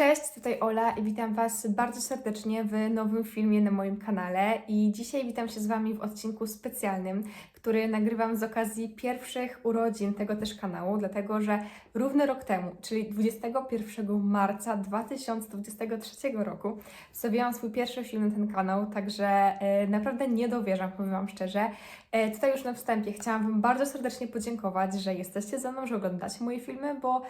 Cześć, tutaj Ola i witam Was bardzo serdecznie w nowym filmie na moim kanale. I dzisiaj witam się z Wami w odcinku specjalnym, który nagrywam z okazji pierwszych urodzin tego też kanału, dlatego że równy rok temu, czyli 21 marca 2023 roku, wstawiłam swój pierwszy film na ten kanał, także e, naprawdę nie dowierzam, powiem Wam szczerze. E, tutaj już na wstępie chciałam Wam bardzo serdecznie podziękować, że jesteście ze mną, że oglądacie moje filmy, bo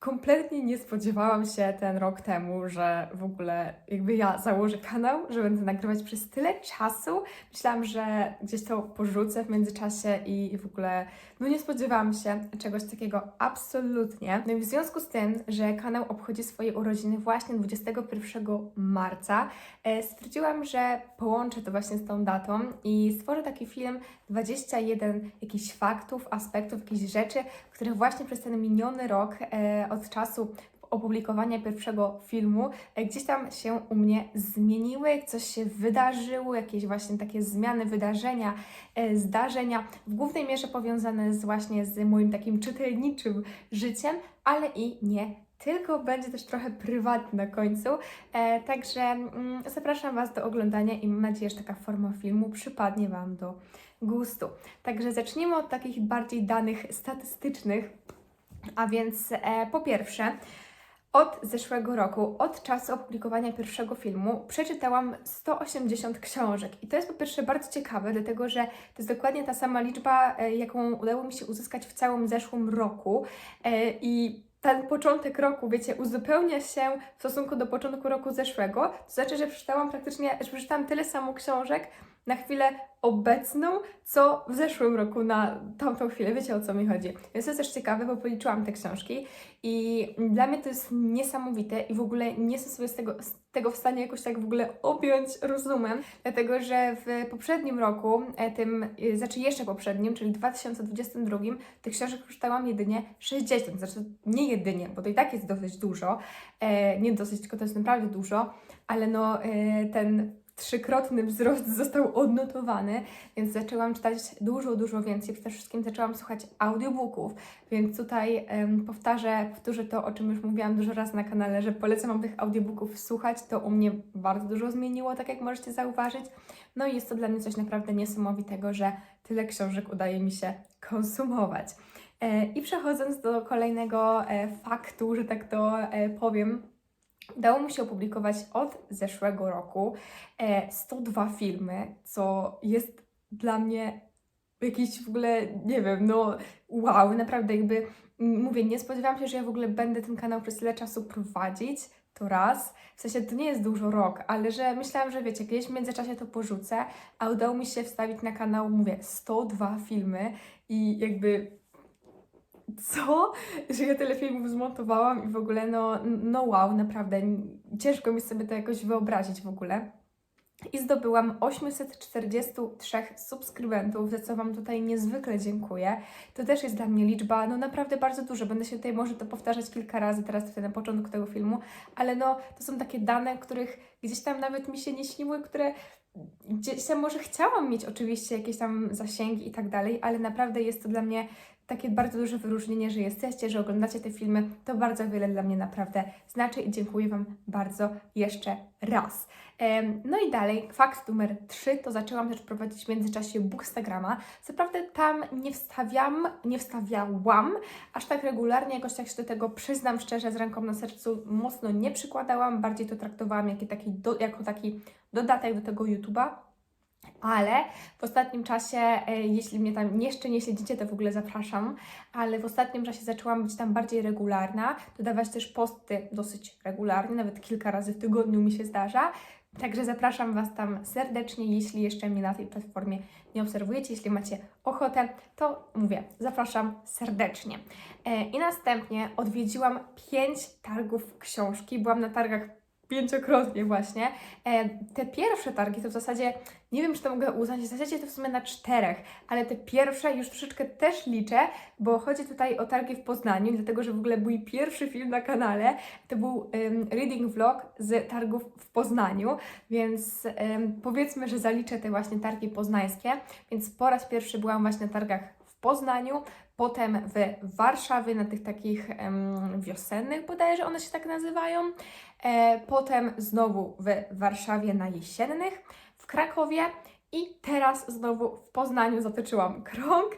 kompletnie nie spodziewałam się ten rok temu, że w ogóle jakby ja założę kanał, że będę nagrywać przez tyle czasu. Myślałam, że gdzieś to porzucę w międzyczasie i w ogóle no nie spodziewałam się czegoś takiego absolutnie. No i w związku z tym, że kanał obchodzi swoje urodziny właśnie 21 marca, e, stwierdziłam, że połączę to właśnie z tą datą i stworzę taki film 21 jakichś faktów, aspektów, jakichś rzeczy, które właśnie przez ten miniony rok e, od czasu opublikowania pierwszego filmu e, gdzieś tam się u mnie zmieniły, coś się wydarzyło, jakieś właśnie takie zmiany, wydarzenia, e, zdarzenia, w głównej mierze powiązane z właśnie z moim takim czytelniczym życiem, ale i nie tylko będzie też trochę prywatny na końcu. E, także mm, zapraszam Was do oglądania i mam nadzieję, że taka forma filmu przypadnie Wam do gustu. Także zacznijmy od takich bardziej danych statystycznych. A więc e, po pierwsze, od zeszłego roku, od czasu opublikowania pierwszego filmu, przeczytałam 180 książek. I to jest po pierwsze bardzo ciekawe, dlatego że to jest dokładnie ta sama liczba, e, jaką udało mi się uzyskać w całym zeszłym roku. E, I ten początek roku, wiecie, uzupełnia się w stosunku do początku roku zeszłego. To znaczy, że przeczytałam praktycznie, że przeczytałam tyle samo książek na chwilę obecną, co w zeszłym roku na tamtą chwilę. Wiecie o co mi chodzi. Więc to jest też ciekawe, bo policzyłam te książki i dla mnie to jest niesamowite i w ogóle nie jestem sobie z tego, tego w stanie jakoś tak w ogóle objąć rozumem, dlatego że w poprzednim roku, e, tym, e, znaczy jeszcze poprzednim, czyli 2022, tych książek przeczytałam jedynie 60, znaczy nie jedynie, bo to i tak jest dosyć dużo, e, nie dosyć, tylko to jest naprawdę dużo, ale no ten trzykrotny wzrost został odnotowany, więc zaczęłam czytać dużo, dużo więcej. Przede wszystkim zaczęłam słuchać audiobooków, więc tutaj em, powtarzę, powtórzę to, o czym już mówiłam dużo razy na kanale, że polecam Wam tych audiobooków słuchać. To u mnie bardzo dużo zmieniło, tak jak możecie zauważyć. No i jest to dla mnie coś naprawdę niesamowitego, że tyle książek udaje mi się konsumować. E, I przechodząc do kolejnego e, faktu, że tak to e, powiem, Udało mi się opublikować od zeszłego roku e, 102 filmy, co jest dla mnie jakiś w ogóle, nie wiem, no wow, naprawdę jakby, mówię, nie spodziewałam się, że ja w ogóle będę ten kanał przez tyle czasu prowadzić, to raz, w sensie to nie jest dużo rok, ale że myślałam, że wiecie, kiedyś w międzyczasie to porzucę, a udało mi się wstawić na kanał, mówię, 102 filmy i jakby co? Że ja tyle filmów zmontowałam i w ogóle no, no wow, naprawdę ciężko mi sobie to jakoś wyobrazić w ogóle. I zdobyłam 843 subskrybentów, za co Wam tutaj niezwykle dziękuję. To też jest dla mnie liczba, no naprawdę bardzo dużo. Będę się tutaj może to powtarzać kilka razy teraz tutaj na początku tego filmu, ale no to są takie dane, których gdzieś tam nawet mi się nie śniły, które gdzieś tam może chciałam mieć oczywiście jakieś tam zasięgi i tak dalej, ale naprawdę jest to dla mnie takie bardzo duże wyróżnienie, że jesteście, że oglądacie te filmy. To bardzo wiele dla mnie naprawdę znaczy i dziękuję Wam bardzo jeszcze raz. No i dalej, fakt numer 3, to zaczęłam też prowadzić w międzyczasie Bookstagrama. Co prawda tam nie wstawiam, nie wstawiałam aż tak regularnie, jakoś tak się do tego przyznam szczerze, z ręką na sercu mocno nie przykładałam, bardziej to traktowałam jako taki, do, jako taki dodatek do tego YouTube'a. Ale w ostatnim czasie, e, jeśli mnie tam jeszcze nie śledzicie, to w ogóle zapraszam, ale w ostatnim czasie zaczęłam być tam bardziej regularna, dodawać też posty dosyć regularnie, nawet kilka razy w tygodniu mi się zdarza. Także zapraszam Was tam serdecznie, jeśli jeszcze mnie na tej platformie nie obserwujecie, jeśli macie ochotę, to mówię, zapraszam serdecznie. E, I następnie odwiedziłam pięć targów książki, byłam na targach pięciokrotnie właśnie. E, te pierwsze targi to w zasadzie, nie wiem czy to mogę uznać, w zasadzie to w sumie na czterech, ale te pierwsze już troszeczkę też liczę, bo chodzi tutaj o targi w Poznaniu, dlatego że w ogóle mój pierwszy film na kanale to był em, reading vlog z targów w Poznaniu, więc em, powiedzmy, że zaliczę te właśnie targi poznańskie, więc po raz pierwszy byłam właśnie na targach w Poznaniu, potem w Warszawie na tych takich em, wiosennych bodajże one się tak nazywają, e, potem znowu w Warszawie na jesiennych, Krakowie i teraz znowu w Poznaniu zatoczyłam krąg,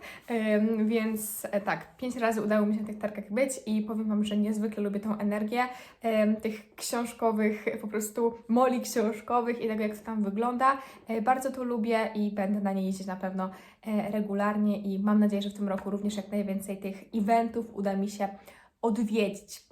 więc e, tak, pięć razy udało mi się na tych targach być i powiem Wam, że niezwykle lubię tą energię tych książkowych, po prostu moli książkowych i tego, jak to tam wygląda. E, Bardzo to lubię i będę na nie jeździć na pewno e, regularnie i mam nadzieję, że w tym roku również jak najwięcej tych eventów uda mi się odwiedzić.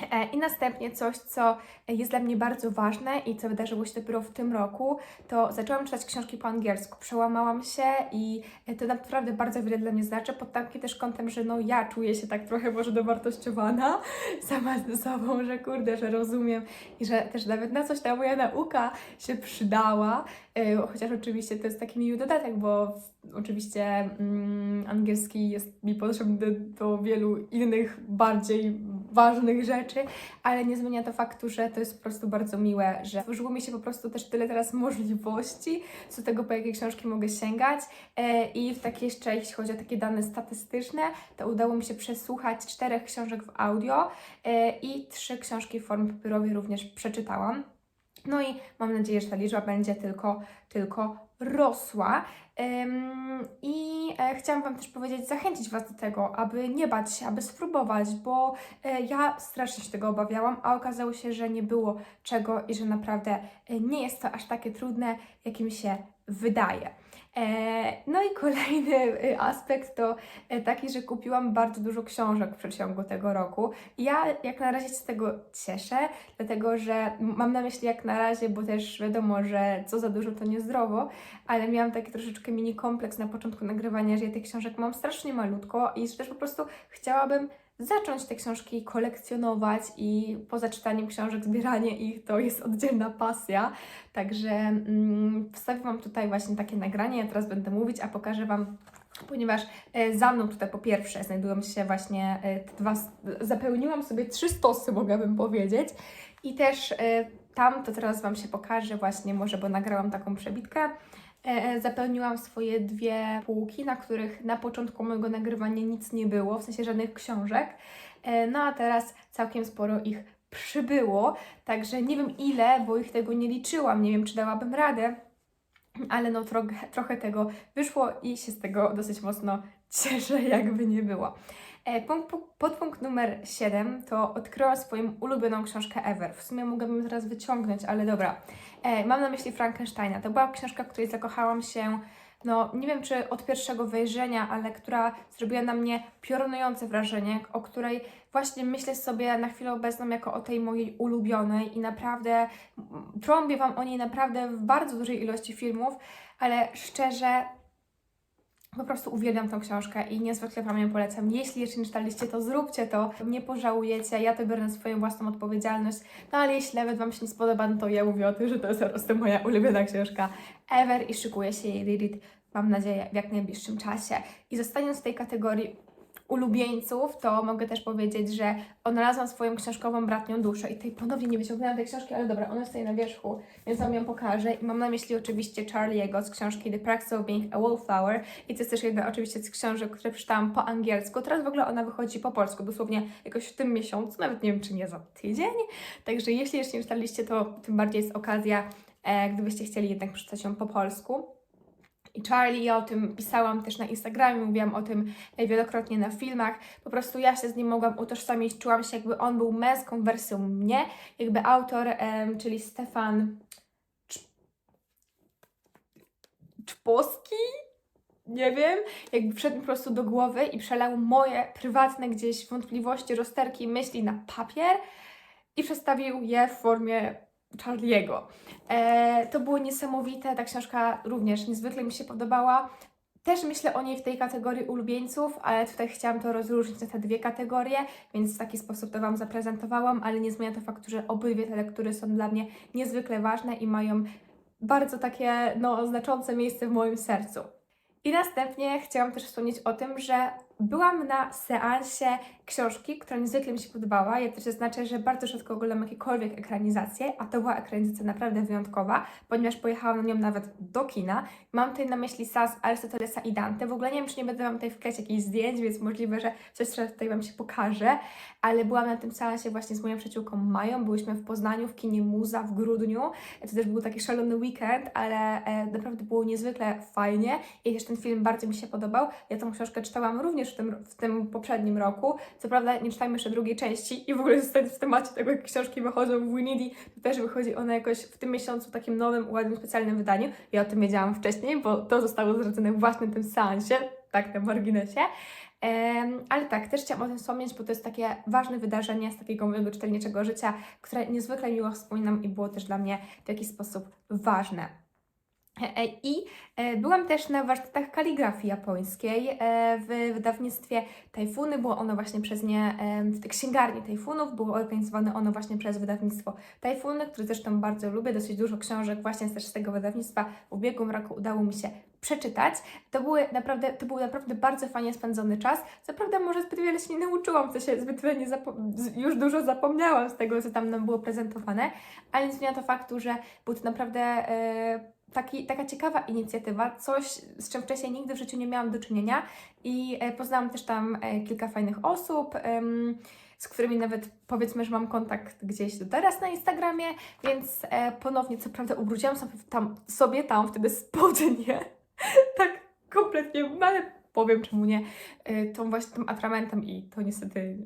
E, I następnie coś, co jest dla mnie bardzo ważne i co wydarzyło się dopiero w tym roku, to zaczęłam czytać książki po angielsku. Przełamałam się i to naprawdę bardzo wiele dla mnie znaczy, pod takim też kątem, że no ja czuję się tak trochę może dowartościowana sama ze sobą, że kurde, że rozumiem i że też nawet na coś ta moja nauka się przydała, E, chociaż oczywiście to jest taki miły dodatek, bo oczywiście mm, angielski jest mi potrzebny do wielu innych, bardziej ważnych rzeczy, ale nie zmienia to faktu, że to jest po prostu bardzo miłe, że stworzyło mi się po prostu też tyle teraz możliwości co tego, po jakie książki mogę sięgać e, i w takie jeszcze, jeśli chodzi o takie dane statystyczne, to udało mi się przesłuchać czterech książek w audio e, i trzy książki w formie papierowej również przeczytałam. No i mam nadzieję, że ta liczba będzie tylko, tylko rosła. I e, chciałam Wam też powiedzieć, zachęcić Was do tego, aby nie bać się, aby spróbować, bo e, ja strasznie się tego obawiałam, a okazało się, że nie było czego i że naprawdę e, nie jest to aż takie trudne, jakim się wydaje. E, No i kolejny e, aspekt to e, taki, że kupiłam bardzo dużo książek w przeciągu tego roku. Ja jak na razie się z tego cieszę, dlatego że mam na myśli jak na razie, bo też wiadomo, że co za dużo to niezdrowo, ale miałam taki troszeczkę mini kompleks na początku nagrywania, że ja tych książek mam strasznie malutko i że też po prostu chciałabym zacząć te książki kolekcjonować i poza czytaniem książek, zbieranie ich to jest oddzielna pasja. Także mm, wstawię Wam tutaj właśnie takie nagranie, ja teraz będę mówić, a pokażę Wam, ponieważ e, za mną tutaj po pierwsze znajdują się właśnie e, te dwa, zapełniłam sobie trzy stosy, mogłabym powiedzieć i też e, tam, to teraz Wam się pokażę właśnie może, bo nagrałam taką przebitkę, zapełniłam swoje dwie półki, na których na początku mojego nagrywania nic nie było, w sensie żadnych książek, e, no a teraz całkiem sporo ich przybyło, także nie wiem ile, bo ich tego nie liczyłam, nie wiem czy dałabym radę, ale no trochę, trochę tego wyszło i się z tego dosyć mocno cieszę, jakby nie było. E, Punkt, pu- podpunkt numer 7 to odkryłam swoją ulubioną książkę ever. W sumie mogłabym zaraz wyciągnąć, ale dobra. E, mam na myśli Frankensteina. To była książka, której zakochałam się, no nie wiem czy od pierwszego wejrzenia, ale która zrobiła na mnie piorunujące wrażenie, o której właśnie myślę sobie na chwilę obecną jako o tej mojej ulubionej i naprawdę trąbię Wam o niej naprawdę w bardzo dużej ilości filmów, ale szczerze po prostu uwielbiam tą książkę i niezwykle Wam ją polecam. Jeśli jeszcze nie czytaliście, to zróbcie to, nie pożałujecie, ja to biorę na swoją własną odpowiedzialność, no ale jeśli nawet Wam się nie spodoba, no to ja mówię o tym, że to jest po prostu moja ulubiona książka ever i szykuję się jej read, mam nadzieję, w jak najbliższym czasie. I zostając w tej kategorii ulubieńców, to mogę też powiedzieć, że odnalazłam swoją książkową bratnią duszę i tutaj ponownie nie wyciągnęłam tej książki, ale dobra, ona stoi na wierzchu, więc Wam ją pokażę. I mam na myśli oczywiście Charlie'ego z książki The Practice of Being a Wallflower. I to jest też jedna oczywiście z książek, które przeczytałam po angielsku, teraz w ogóle ona wychodzi po polsku, dosłownie jakoś w tym miesiącu, nawet nie wiem czy nie za tydzień, także jeśli jeszcze nie czytaliście, to tym bardziej jest okazja, e, gdybyście chcieli jednak przeczytać ją po polsku. I Charlie, ja o tym pisałam też na Instagramie, mówiłam o tym e, wielokrotnie na filmach. Po prostu ja się z nim mogłam utożsamić, czułam się jakby on był męską wersją mnie, jakby autor, czyli Stefan Cz- Czposki, nie wiem, jakby wszedł mi po prostu do głowy i przelał moje prywatne gdzieś wątpliwości, rozterki, myśli na papier i przedstawił je w formie Charlie'ego. E, to było niesamowite, ta książka również niezwykle mi się podobała. Też myślę o niej w tej kategorii ulubieńców, ale tutaj chciałam to rozróżnić na te dwie kategorie, więc w taki sposób to Wam zaprezentowałam, ale nie zmienia to faktu, że obydwie te lektury są dla mnie niezwykle ważne i mają bardzo takie no, znaczące miejsce w moim sercu. I następnie chciałam też wspomnieć o tym, że byłam na seansie książki, która niezwykle mi się podobała. Ja też zaznaczę, że bardzo rzadko oglądam jakiekolwiek ekranizacje, a to była ekranizacja naprawdę wyjątkowa, ponieważ pojechałam na nią nawet do kina. Mam tutaj na myśli Sas Arystotelesa i Dante. W ogóle nie wiem, czy nie będę Wam tutaj wklejać jakichś zdjęć, więc możliwe, że coś tutaj Wam się pokaże, ale byłam na tym seansie właśnie z moją przyjaciółką Mają. Byłyśmy w Poznaniu, w kinie Muza w grudniu. To też był taki szalony weekend, ale e, naprawdę było niezwykle fajnie i też ten film bardzo mi się podobał. Ja tą książkę czytałam również w tym, w tym poprzednim roku. Co prawda nie czytałam jeszcze drugiej części i w ogóle zostając w temacie tego, jak książki wychodzą w Winidi, to też wychodzi ona jakoś w tym miesiącu w takim nowym, ładnym, specjalnym wydaniu. Ja o tym wiedziałam wcześniej, bo to zostało zdradzone właśnie w tym seansie, tak na marginesie. Em, ale tak, też chciałam o tym wspomnieć, bo to jest takie ważne wydarzenie z takiego mojego czytelniczego życia, które niezwykle miło wspominam i było też dla mnie w jakiś sposób ważne. E, I e, byłam też na warsztatach kaligrafii japońskiej e, w wydawnictwie Tajfuny. Było ono właśnie przez nie, e, w księgarni Tajfunów, było organizowane ono właśnie przez wydawnictwo Tajfuny, które zresztą bardzo lubię. Dosyć dużo książek właśnie też z tego wydawnictwa w ubiegłym roku udało mi się przeczytać. To, były naprawdę, to był naprawdę bardzo fajnie spędzony czas. Co prawda może zbyt wiele się nie nauczyłam, co się zbyt wiele nie już dużo zapomniałam z tego, co tam nam było prezentowane, ale nie zmienia to faktu, że był to naprawdę e, taki, taka ciekawa inicjatywa, coś z czym wcześniej nigdy w życiu nie miałam do czynienia i e, poznałam też tam e, kilka fajnych osób, z którymi nawet powiedzmy, że mam kontakt gdzieś do teraz na Instagramie, więc e, ponownie, co prawda, ubrudziłam sobie tam, sobie tam wtedy spodnie, tak kompletnie, no ale powiem czemu nie, tą właśnie tym atramentem i to niestety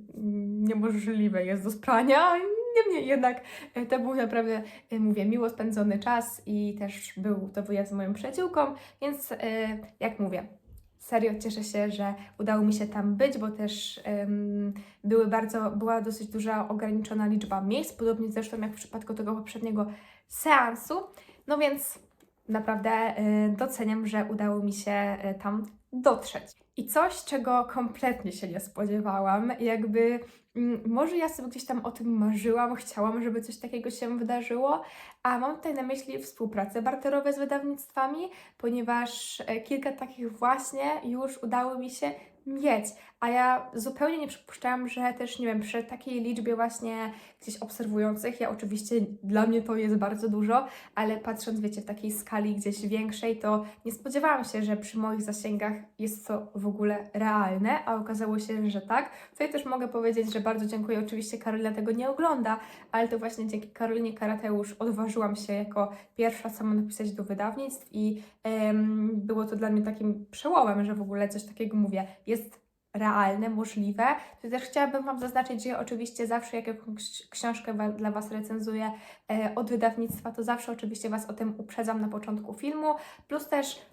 niemożliwe jest do sprania, niemniej jednak e, to był naprawdę, e, mówię, miło spędzony czas i też był to wyjazd z moją przyjaciółką, więc e, jak mówię, serio cieszę się, że udało mi się tam być, bo też były bardzo, była dosyć duża ograniczona liczba miejsc, podobnie zresztą jak w przypadku tego poprzedniego seansu. No więc naprawdę doceniam, że udało mi się tam dotrzeć. I coś, czego kompletnie się nie spodziewałam, jakby mm, może ja sobie gdzieś tam o tym marzyłam, chciałam, żeby coś takiego się wydarzyło, a mam tutaj na myśli współpracę barterowe z wydawnictwami, ponieważ e, kilka takich właśnie już udało mi się mieć, a ja zupełnie nie przypuszczałam, że też, nie wiem, przy takiej liczbie właśnie gdzieś obserwujących, ja oczywiście, dla mnie to jest bardzo dużo, ale patrząc, wiecie, w takiej skali gdzieś większej, to nie spodziewałam się, że przy moich zasięgach jest to w ogóle realne, a okazało się, że tak. Tutaj też mogę powiedzieć, że bardzo dziękuję, oczywiście Karolina tego nie ogląda, ale to właśnie dzięki Karolinie Karateusz odważyłam się jako pierwsza sama napisać do wydawnictw i em, było to dla mnie takim przełomem, że w ogóle coś takiego mówię, jest realne, możliwe. To też chciałabym Wam zaznaczyć, że ja oczywiście zawsze jak jakąś książkę dla Was recenzuję e, od wydawnictwa, to zawsze oczywiście Was o tym uprzedzam na początku filmu, plus też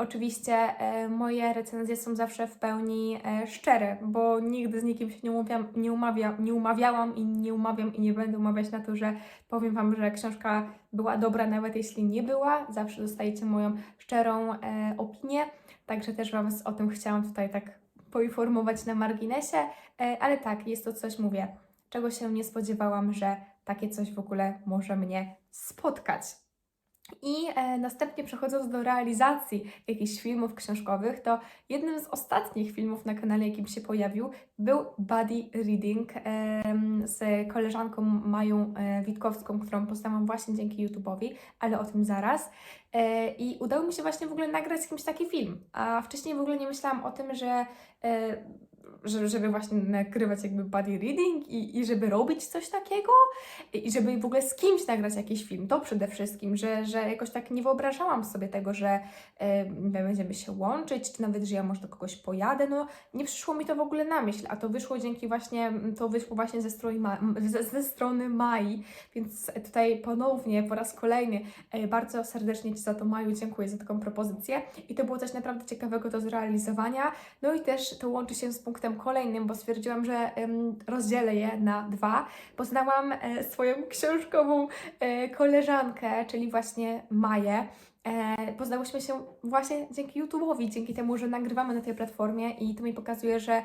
Oczywiście e, moje recenzje są zawsze w pełni e, szczere, bo nigdy z nikim się nie, umawiam, nie, umawia, nie umawiałam i nie umawiam i nie będę umawiać na to, że powiem Wam, że książka była dobra, nawet jeśli nie była. Zawsze dostajecie moją szczerą opinię, także też Wam o tym chciałam tutaj tak poinformować na marginesie, e, ale tak, jest to coś, mówię, czego się nie spodziewałam, że takie coś w ogóle może mnie spotkać. I e, następnie przechodząc do realizacji jakichś filmów książkowych, to jednym z ostatnich filmów na kanale, jakim się pojawił, był Buddy Reading z koleżanką Mają e, Witkowską, którą poznałam właśnie dzięki YouTube'owi, ale o tym zaraz. E, I udało mi się właśnie w ogóle nagrać z kimś taki film, a wcześniej w ogóle nie myślałam o tym, że że- żeby właśnie nagrywać jakby body reading i, i żeby robić coś takiego i żeby w ogóle z kimś nagrać jakiś film, to przede wszystkim, że, że jakoś tak nie wyobrażałam sobie tego, że e, będziemy się łączyć, czy nawet, że ja może do kogoś pojadę, no nie przyszło mi to w ogóle na myśl, a to wyszło dzięki właśnie, to wyszło właśnie ze strony, Ma- ze, ze strony Mai, więc tutaj ponownie, po raz kolejny e, bardzo serdecznie Ci za to Maju dziękuję za taką propozycję. I to było coś naprawdę ciekawego do zrealizowania, no i też to łączy się z punktem kolejnym, bo stwierdziłam, że rozdzielę je na dwa. Poznałam e, swoją książkową e, koleżankę, czyli właśnie Maję. E, poznałyśmy się właśnie dzięki YouTube'owi, dzięki temu, że nagrywamy na tej platformie i to mi pokazuje, że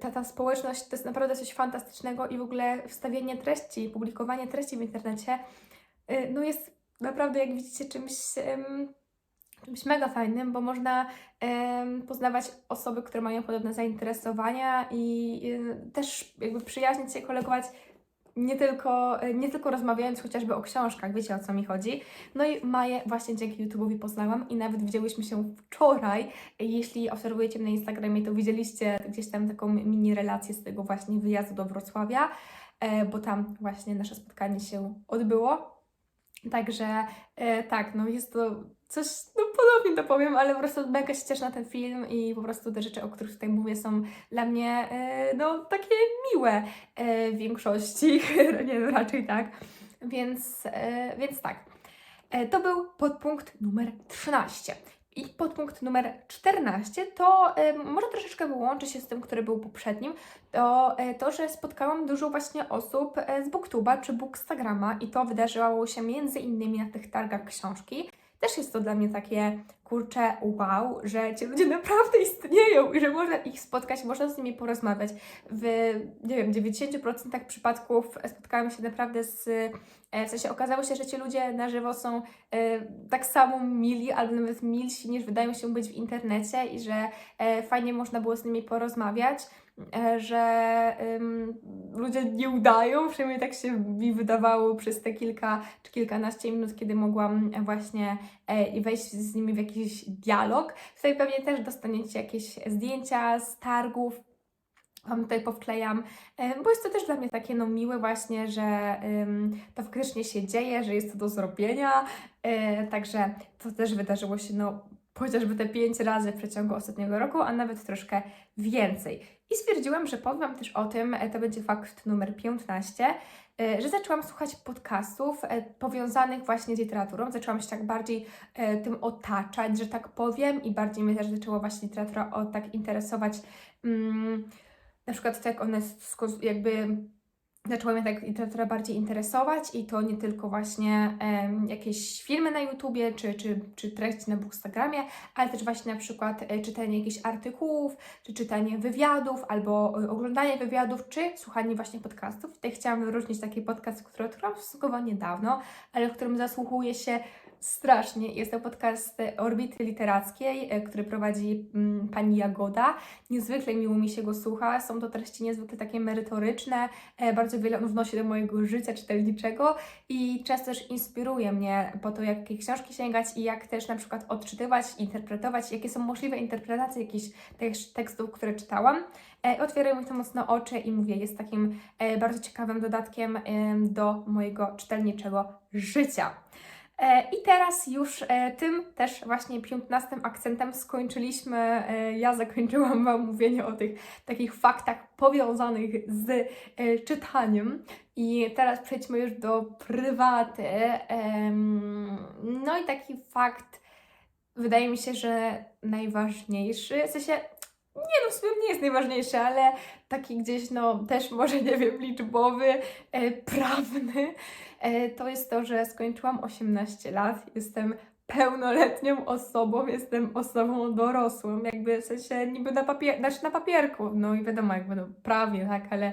ta, ta społeczność to jest naprawdę coś fantastycznego i w ogóle wstawianie treści, publikowanie treści w internecie no jest naprawdę, jak widzicie, czymś czymś mega fajnym, bo można poznawać osoby, które mają podobne zainteresowania i y, też jakby przyjaźnić się, kolegować nie tylko, nie tylko rozmawiając chociażby o książkach, wiecie o co mi chodzi. No i Maję właśnie dzięki YouTube'owi poznałam i nawet widziałyśmy się wczoraj. Jeśli obserwujecie mnie na Instagramie, to widzieliście gdzieś tam taką mini relację z tego właśnie wyjazdu do Wrocławia, e, bo tam właśnie nasze spotkanie się odbyło. Także e, tak, no jest to coś, podobnie to powiem, ale po prostu mega się cieszę na ten film i po prostu te rzeczy, o których tutaj mówię, są dla mnie e, no takie miłe e, w większości, nie no, raczej tak. Więc, e, więc tak. To był podpunkt numer 13. I podpunkt numer 14 to e, może troszeczkę wyłączy się z tym, który był poprzednim, to e, to, że spotkałam dużo właśnie osób e, z Booktuba czy Bookstagrama i to wydarzyło się między innymi na tych targach książki. Też jest to dla mnie takie, kurczę, wow, że ci ludzie naprawdę istnieją i że można ich spotkać, można z nimi porozmawiać. W, nie wiem, 90% przypadków spotkałam się naprawdę z, e, w sensie okazało się, że ci ludzie na żywo są e, tak samo mili, albo nawet milsi niż wydają się być w internecie i że e, fajnie można było z nimi porozmawiać że ludzie nie udają, przynajmniej tak się mi wydawało przez te kilka czy kilkanaście minut, kiedy mogłam właśnie e, wejść z nimi w jakiś dialog. Tutaj pewnie też dostaniecie jakieś zdjęcia z targów, Wam tutaj powklejam, e, bo jest to też dla mnie takie no miłe właśnie, że ym, to faktycznie się dzieje, że jest to do zrobienia, e, także to też wydarzyło się no chociażby te pięć razy w przeciągu ostatniego roku, a nawet troszkę więcej. I stwierdziłam, że powiem też o tym, e, to będzie fakt numer 15, e, że zaczęłam słuchać podcastów e, powiązanych właśnie z literaturą. Zaczęłam się tak bardziej e, tym otaczać, że tak powiem, i bardziej mnie też zaczęła właśnie literatura o tak interesować. Mm, na przykład tak ona jest jakby zaczęła mnie tak literatura bardziej interesować i to nie tylko właśnie em, jakieś filmy na YouTubie czy, czy, czy treści na Bookstagramie, ale też właśnie na przykład e, czytanie jakichś artykułów, czy czytanie wywiadów, albo oglądanie wywiadów, czy słuchanie właśnie podcastów. Tutaj chciałam wyróżnić taki podcast, który odkryłam stosunkowo niedawno, ale w którym zasłuchuje się strasznie. Jest to podcast Orbity Literackiej, e, który prowadzi mm, pani Jagoda. Niezwykle miło mi się go słucha. Są to treści niezwykle takie merytoryczne, e, bardzo wiele on wnosi do mojego życia czytelniczego i często też inspiruje mnie po to, jakie książki sięgać i jak też na przykład odczytywać, interpretować, jakie są możliwe interpretacje jakichś tekstów, które czytałam. E, Otwierają mi to mocno oczy i mówię, jest takim bardzo ciekawym dodatkiem em, do mojego czytelniczego życia. E, I teraz już e, tym też właśnie 15 akcentem skończyliśmy. e, Ja zakończyłam Wam mówienie o tych takich faktach powiązanych z czytaniem. I teraz przejdźmy już do prywaty. No i taki fakt, wydaje mi się, że najważniejszy, w sensie nie no, w sumie nie jest najważniejszy, ale taki gdzieś, no też może, nie wiem, liczbowy, prawny, to jest to, że skończyłam 18 lat, jestem pełnoletnią osobą, jestem osobą dorosłą, jakby w sensie niby na, papier- znaczy na papierku, no i wiadomo, jakby no prawie, tak, ale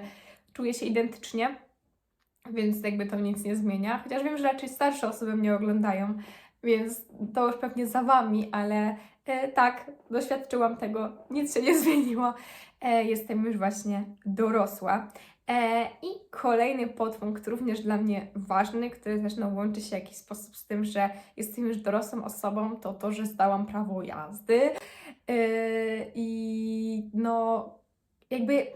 czuję się identycznie, więc jakby to nic nie zmienia, chociaż wiem, że raczej starsze osoby mnie oglądają, więc to już pewnie za Wami, ale e, tak, doświadczyłam tego, nic się nie zmieniło, e, jestem już właśnie dorosła. E, I kolejny podpunkt, również dla mnie ważny, który też no, łączy się w jakiś sposób z tym, że jestem już dorosłą osobą, to to, że zdałam prawo jazdy. E, I no, jakby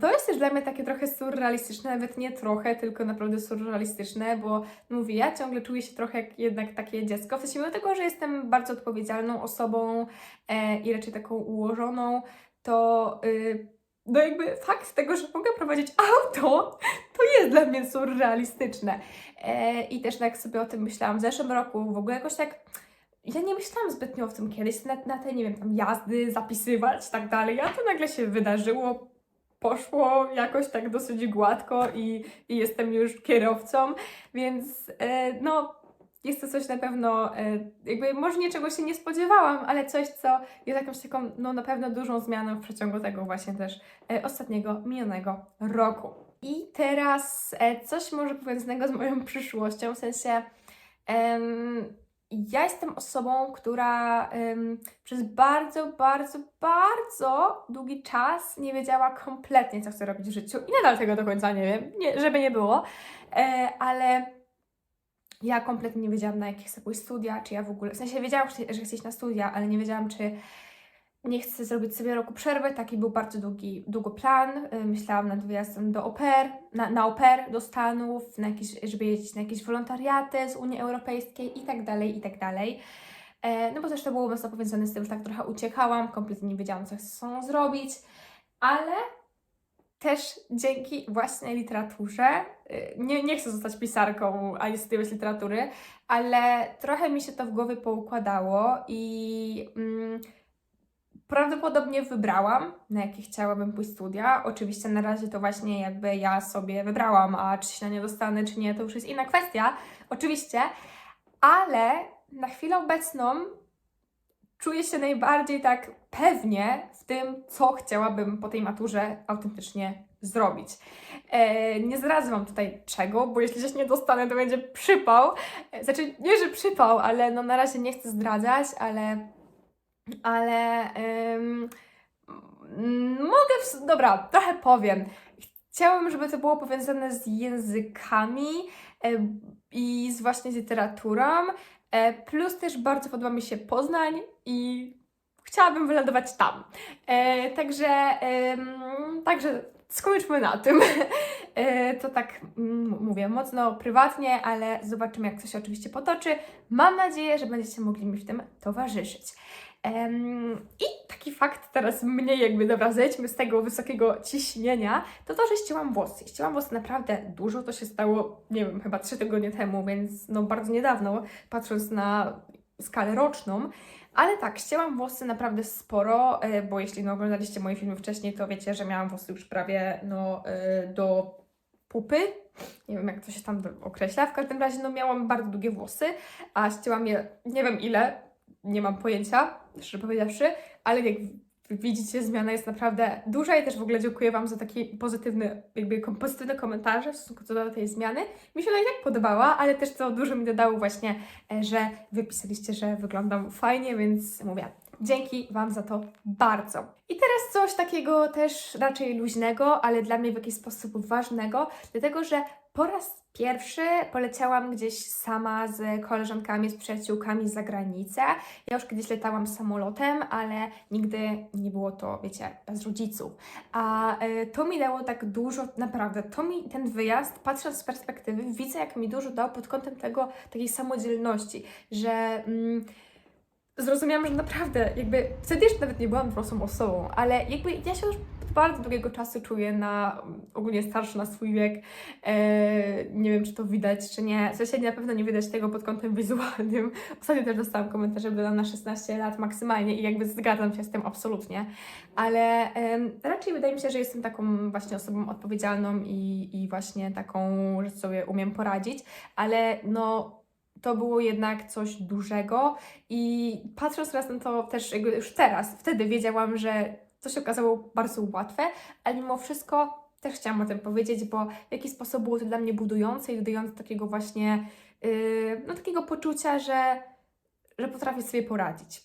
to jest też dla mnie takie trochę surrealistyczne, nawet nie trochę, tylko naprawdę surrealistyczne, bo mówię, ja ciągle czuję się trochę jak jednak takie dziecko, w sensie mimo tego, że jestem bardzo odpowiedzialną osobą e, i raczej taką ułożoną, to y, no jakby fakt tego, że mogę prowadzić auto, to jest dla mnie surrealistyczne. E, I też tak sobie o tym myślałam w zeszłym roku, w ogóle jakoś tak ja nie myślałam zbytnio o tym kiedyś, na, na te, nie wiem, tam jazdy, zapisywać i tak dalej, a to nagle się wydarzyło, poszło jakoś tak dosyć gładko i, i jestem już kierowcą, więc e, no jest to coś na pewno, e, jakby może niczego się nie spodziewałam, ale coś, co jest jakąś taką, no na pewno dużą zmianą w przeciągu tego właśnie też e, ostatniego, minionego roku. I teraz e, coś może powiązanego z moją przyszłością, w sensie em, ja jestem osobą, która ym, przez bardzo, bardzo, bardzo długi czas nie wiedziała kompletnie, co chce robić w życiu i nadal tego do końca nie wiem, nie, żeby nie było, e, ale ja kompletnie nie wiedziałam, na jakie chcę pójść studia, czy ja w ogóle, w sensie wiedziałam, że chcę iść na studia, ale nie wiedziałam, czy nie chcę zrobić sobie roku przerwy, taki był bardzo długi, długo plan. Y, Myślałam nad wyjazdem do oper, na, na oper do Stanów, na jakieś, żeby jeździć na jakieś wolontariaty z Unii Europejskiej i tak dalej, i tak dalej. E, No bo też to było mocno powiązane z tym, że tak trochę uciekałam, kompletnie nie wiedziałam, co chcę ze sobą zrobić, ale też dzięki własnej literaturze, y, nie, nie chcę zostać pisarką ani studiować literatury, ale trochę mi się to w głowie poukładało i mm, prawdopodobnie wybrałam, na jakie chciałabym pójść studia. Oczywiście na razie to właśnie jakby ja sobie wybrałam, a czy się na nie dostanę, czy nie, to już jest inna kwestia, oczywiście, ale na chwilę obecną czuję się najbardziej tak pewnie w tym, co chciałabym po tej maturze autentycznie zrobić. E, nie zdradzę Wam tutaj czego, bo jeśli się nie dostanę, to będzie przypał. E, Znaczy, nie, że przypał, ale no na razie nie chcę zdradzać, ale ale ym, mogę. W, dobra, trochę powiem. Chciałam, żeby to było powiązane z językami e, i z właśnie z literaturą. E, plus też bardzo podoba mi się Poznań i chciałabym wylądować tam. E, także, także skończmy na tym. E, to tak mm, mówię mocno prywatnie, ale zobaczymy, jak to się oczywiście potoczy. Mam nadzieję, że będziecie mogli mi w tym towarzyszyć. I taki fakt teraz mnie jakby, dobra, zejdźmy z tego wysokiego ciśnienia, to to, że ścięłam włosy. Ścięłam włosy naprawdę dużo, to się stało, nie wiem, chyba trzy tygodnie temu, więc no bardzo niedawno, patrząc na skalę roczną. Ale tak, ścięłam włosy naprawdę sporo, e, bo jeśli no, oglądaliście moje filmy wcześniej, to wiecie, że miałam włosy już prawie no, e, do pupy. Nie wiem, jak to się tam określa. W każdym razie no, miałam bardzo długie włosy, a ścięłam je nie wiem ile, nie mam pojęcia, szczerze powiedziawszy, ale jak widzicie, zmiana jest naprawdę duża i też w ogóle dziękuję Wam za taki pozytywny, jakby pozytywne komentarze w stosunku do tej zmiany. Mi się ona i tak podobała, ale też to dużo mi dodało właśnie, e, że Wy pisaliście, że wyglądam fajnie, więc mówię, dzięki Wam za to bardzo. I teraz coś takiego też raczej luźnego, ale dla mnie w jakiś sposób ważnego, dlatego że po raz pierwszy poleciałam gdzieś sama z koleżankami, z przyjaciółkami za granicę. Ja już kiedyś latałam samolotem, ale nigdy nie było to, wiecie, bez rodziców. A y, to mi dało tak dużo, naprawdę, to mi ten wyjazd, patrząc z perspektywy, widzę, jak mi dużo dał pod kątem tego, takiej samodzielności, że. Mm, Zrozumiałam, że naprawdę, jakby wtedy jeszcze nawet nie byłam dorosłą osobą, ale jakby ja się już bardzo długiego czasu czuję na ogólnie starszy na swój wiek. E, nie wiem, czy to widać, czy nie. W sensie na pewno nie widać tego pod kątem wizualnym. Ostatnio też dostałam komentarz, że wyglądam na 16 lat maksymalnie i jakby zgadzam się z tym absolutnie. Ale em, raczej wydaje mi się, że jestem taką właśnie osobą odpowiedzialną i, i właśnie taką, że sobie umiem poradzić, ale no to było jednak coś dużego i patrząc teraz na to też już teraz, wtedy wiedziałam, że to się okazało bardzo łatwe, ale mimo wszystko też chciałam o tym powiedzieć, bo w jakiś sposób było to dla mnie budujące i dodające takiego właśnie, yy, no takiego poczucia, że, że potrafię sobie poradzić.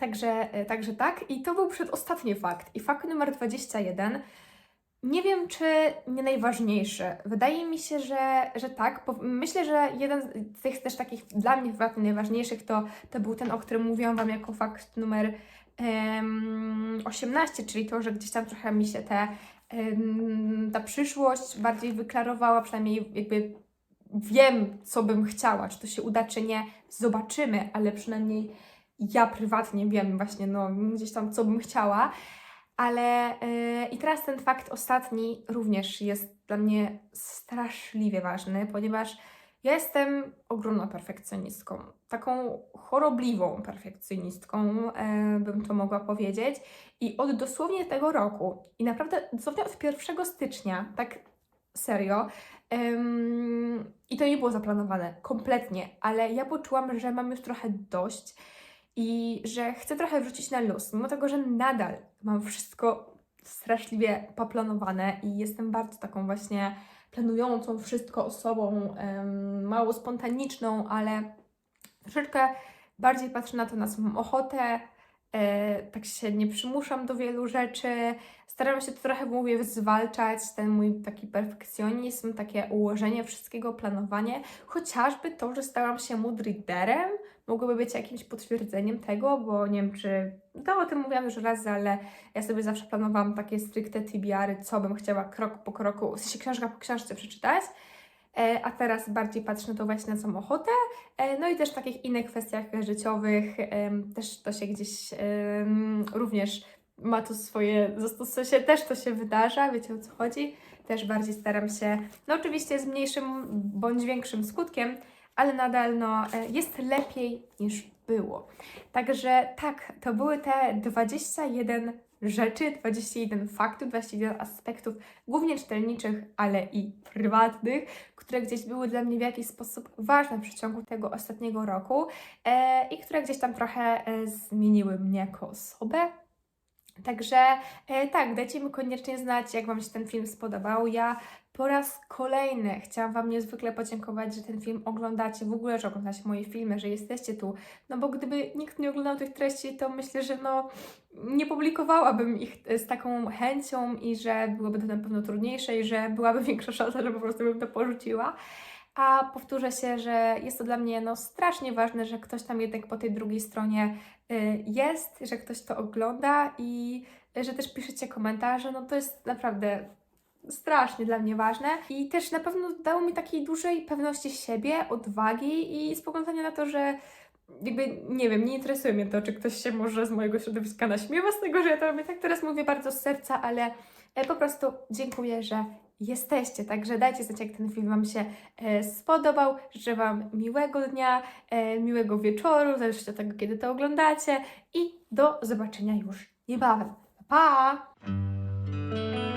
Także, yy, także tak. I to był przedostatni fakt. I fakt numer 21. Nie wiem, czy nie najważniejszy. Wydaje mi się, że, że tak. Myślę, że jeden z tych też takich dla mnie najważniejszych to, to był ten, o którym mówiłam Wam jako fakt numer 18, czyli to, że gdzieś tam trochę mi się te, ta przyszłość bardziej wyklarowała, przynajmniej jakby wiem, co bym chciała. Czy to się uda, czy nie, zobaczymy, ale przynajmniej ja prywatnie wiem właśnie, no gdzieś tam, co bym chciała. Ale yy, i teraz ten fakt ostatni również jest dla mnie straszliwie ważny, ponieważ ja jestem ogromną perfekcjonistką. Taką chorobliwą perfekcjonistką, yy, bym to mogła powiedzieć. I od dosłownie tego roku, i naprawdę dosłownie od 1 stycznia, tak serio, i to nie było zaplanowane kompletnie, ale ja poczułam, że mam już trochę dość i że chcę trochę wrzucić na luz, mimo tego, że nadal mam wszystko straszliwie poplanowane i jestem bardzo taką właśnie planującą wszystko osobą, mało spontaniczną, ale troszeczkę bardziej patrzę na to na samą ochotę, e, tak się nie przymuszam do wielu rzeczy. Staram się to trochę, mówię, zwalczać, ten mój taki perfekcjonizm, takie ułożenie wszystkiego, planowanie. Chociażby to, że stałam się mood mogłoby być jakimś potwierdzeniem tego, bo nie wiem, czy to o tym mówiłam już raz, ale ja sobie zawsze planowałam takie stricte TBR-y, co bym chciała krok po kroku, w sensie książka po książce przeczytać. E, a teraz bardziej patrzę na to właśnie na samą ochotę, e, no i też w takich innych kwestiach życiowych, też to się gdzieś również ma to swoje, zastosowanie, też to się wydarza, wiecie o co chodzi, też bardziej staram się, no oczywiście z mniejszym bądź większym skutkiem, ale nadal no, e, jest lepiej niż było. Także tak, to były te 21 rzeczy, 21 faktów, 21 aspektów, głównie czytelniczych, ale i prywatnych, które gdzieś były dla mnie w jakiś sposób ważne w przeciągu tego ostatniego roku e, i które gdzieś tam trochę e, zmieniły mnie jako osobę. Także e, tak, dajcie mi koniecznie znać, jak Wam się ten film spodobał. Ja po raz kolejny chciałam Wam niezwykle podziękować, że ten film oglądacie, w ogóle, że oglądacie moje filmy, że jesteście tu. No bo gdyby nikt nie oglądał tych treści, to myślę, że no nie publikowałabym ich e, z taką chęcią i że byłoby to na pewno trudniejsze i że byłaby większa szansa, że po prostu bym to porzuciła. A powtórzę się, że jest to dla mnie no, strasznie ważne, że ktoś tam jednak po tej drugiej stronie y, jest, że ktoś to ogląda i że też piszecie komentarze. No to jest naprawdę strasznie dla mnie ważne i też na pewno dało mi takiej dużej pewności siebie, odwagi i spoglądania na to, że jakby, nie wiem, nie interesuje mnie to, czy ktoś się może z mojego środowiska naśmiewa z tego, że ja to robię tak teraz mówię bardzo z serca, ale e, po prostu dziękuję, że jesteście. Także dajcie znać, jak ten film Wam się e, spodobał. Życzę Wam miłego dnia, e, miłego wieczoru, zależy od tego, kiedy to oglądacie i do zobaczenia już niebawem. Pa! pa!